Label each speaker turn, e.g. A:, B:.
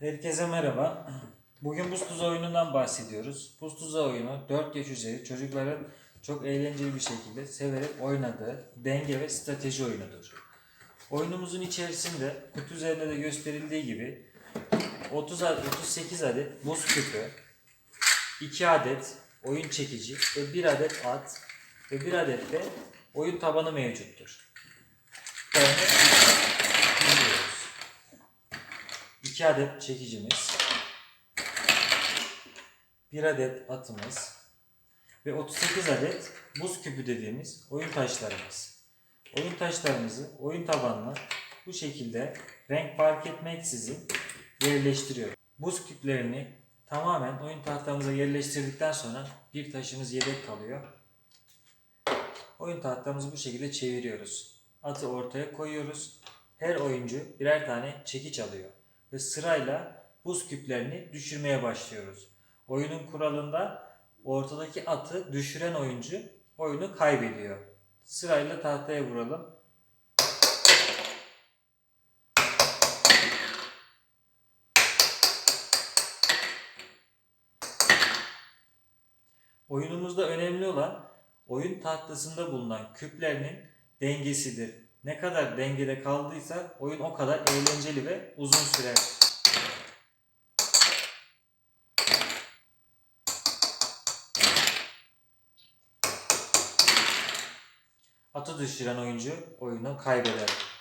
A: Herkese merhaba. Bugün buz tuzu oyunundan bahsediyoruz. Buz tuzu oyunu 4 yaş üzeri çocukların çok eğlenceli bir şekilde severek oynadığı denge ve strateji oyunudur. Oyunumuzun içerisinde kutu üzerinde de gösterildiği gibi 30 adet, 38 adet buz küpü, 2 adet oyun çekici ve 1 adet at ve 1 adet de oyun tabanı mevcuttur. Örneğin 2 adet çekicimiz, 1 adet atımız ve 38 adet buz küpü dediğimiz oyun taşlarımız. Oyun taşlarımızı oyun tabanına bu şekilde renk fark etmeksizin yerleştiriyoruz. Buz küplerini tamamen oyun tahtamıza yerleştirdikten sonra bir taşımız yedek kalıyor. Oyun tahtamızı bu şekilde çeviriyoruz. Atı ortaya koyuyoruz. Her oyuncu birer tane çekiç alıyor ve sırayla buz küplerini düşürmeye başlıyoruz. Oyunun kuralında ortadaki atı düşüren oyuncu oyunu kaybediyor. Sırayla tahtaya vuralım. Oyunumuzda önemli olan oyun tahtasında bulunan küplerinin dengesidir. Ne kadar dengede kaldıysa oyun o kadar eğlenceli ve uzun sürer. Atı düşüren oyuncu oyunu kaybeder.